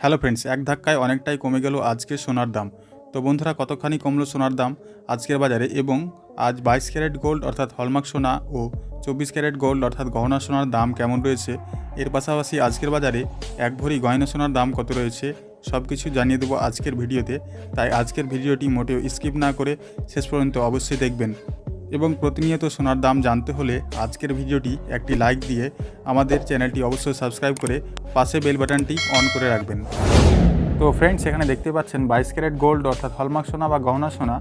Hello friends, এক ধাক্কায় অনেকটাই কমে গেল আজকে সোনার দাম। তো বন্ধুরা, কতখানি কমলো সোনার দাম আজকের বাজারে এবং আজ বাইশ ক্যারেট গোল্ড অর্থাৎ হলমার্ক সোনা ও চব্বিশ ক্যারেট গোল্ড অর্থাৎ গহনা সোনার দাম কেমন রয়েছে? এর পাশাপাশি আজকের বাজারে এক ভরি গয়না সোনার দাম কত রয়েছে সব কিছু জানিয়ে দেবো আজকের ভিডিওতে। তাই আজকের ভিডিওটি মোটেও স্কিপ না করে শেষ পর্যন্ত অবশ্যই দেখবেন। এবং প্রতিনিয়ত সোনার দাম জানতে হলে আজকের ভিডিওটি একটি লাইক দিয়ে আমাদের চ্যানেলটি অবশ্যই সাবস্ক্রাইব করে পাশে বেল বাটনটি অন করে রাখবেন। তো ফ্রেন্ডস এখানে দেখতে পাচ্ছেন বাইশ ক্যারেট গোল্ড অর্থাৎ হলমার্ক সোনা বা গহনা সোনা।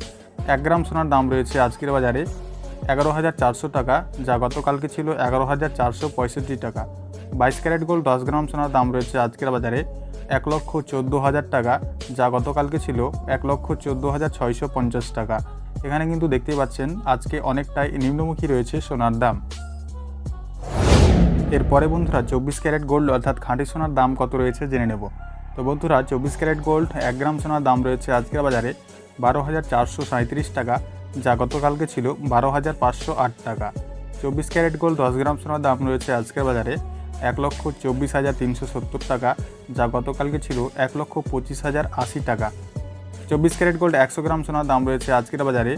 এক গ্রাম সোনার দাম রয়েছে আজকের বাজারে এগারো হাজার চারশো টাকা, যা গতকালকে ছিল এগারো হাজার চারশো পঁয়ষট্টি টাকা। বাইশ ক্যারেট গোল্ড দশ গ্রাম সোনার দাম রয়েছে আজকের বাজারে এক লক্ষ চোদ্দ হাজার টাকা, যা গতকালকে ছিল এক লক্ষ চোদ্দ হাজার ছয়শো পঞ্চাশ টাকা। এখানে কিন্তু দেখতে পাচ্ছেন, আজকে অনেকটাই নিম্নমুখী রয়েছে সোনার দাম। এরপরে বন্ধুরা, চব্বিশ ক্যারেট গোল্ড অর্থাৎ খাঁটি সোনার দাম কত রয়েছে জেনে নেব। তো বন্ধুরা, চব্বিশ ক্যারেট গোল্ড এক গ্রাম সোনার দাম রয়েছে আজকের বাজারে বারো হাজার চারশো সাঁত্রিশ টাকা, যা গতকালকে ছিল বারো হাজার পাঁচশো আট টাকা। চব্বিশ ক্যারেট গোল্ড দশ গ্রাম সোনার দাম রয়েছে আজকের বাজারে এক লক্ষ চব্বিশ হাজার তিনশো সত্তর টাকা, যা গতকালকে ছিল এক লক্ষ পঁচিশ হাজার আশি টাকা। চব্বিশ ক্যারেট গোল্ড একশো গ্রাম সোনার দাম রয়েছে আজকের বাজারে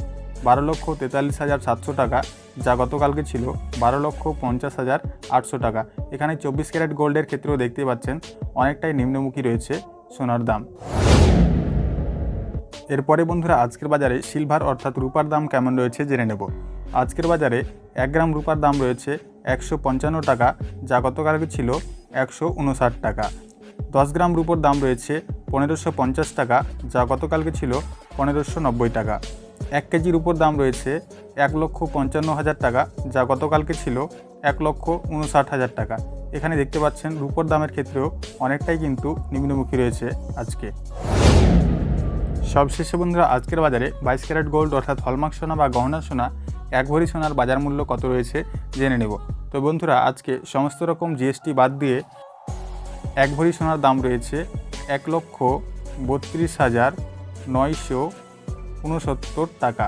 বারো লক্ষ তেতাল্লিশ হাজার সাতশো টাকা, যা গতকালকে ছিল বারো লক্ষ পঞ্চাশ হাজার আটশো টাকা। এখানে চব্বিশ ক্যারেট গোল্ডের ক্ষেত্রেও দেখতে পাচ্ছেন অনেকটাই নিম্নমুখী রয়েছে সোনার দাম। এরপরে বন্ধুরা, আজকের বাজারে সিলভার অর্থাৎ রূপার দাম কেমন রয়েছে জেনে নেব। আজকের বাজারে এক গ্রাম রূপার দাম রয়েছে একশো পঞ্চান্ন টাকা, যা গতকালকে ছিল একশো উনষাট টাকা। দশ গ্রাম রূপোর দাম রয়েছে পনেরোশো পঞ্চাশ টাকা, যা গতকালকে ছিল পনেরোশো নব্বই টাকা। এক কেজির উপর দাম রয়েছে এক লক্ষ পঞ্চান্ন হাজার টাকা, যা গতকালকে ছিল এক লক্ষ উনষাট হাজার টাকা। এখানে দেখতে পাচ্ছেন, রূপোর দামের ক্ষেত্রেও অনেকটাই কিন্তু নিম্নমুখী রয়েছে আজকে। সবশেষে বন্ধুরা, আজকের বাজারে বাইশ ক্যারেট গোল্ড অর্থাৎ হলমার্ক সোনা বা গহনা সোনা, এক ভরি সোনার বাজার মূল্য কত রয়েছে জেনে নেব। তো বন্ধুরা, আজকে সমস্ত রকম জিএসটি বাদ দিয়ে এক ভরি সোনার দাম রয়েছে এক লক্ষ বত্রিশ হাজার নয়শো উনসত্তর টাকা।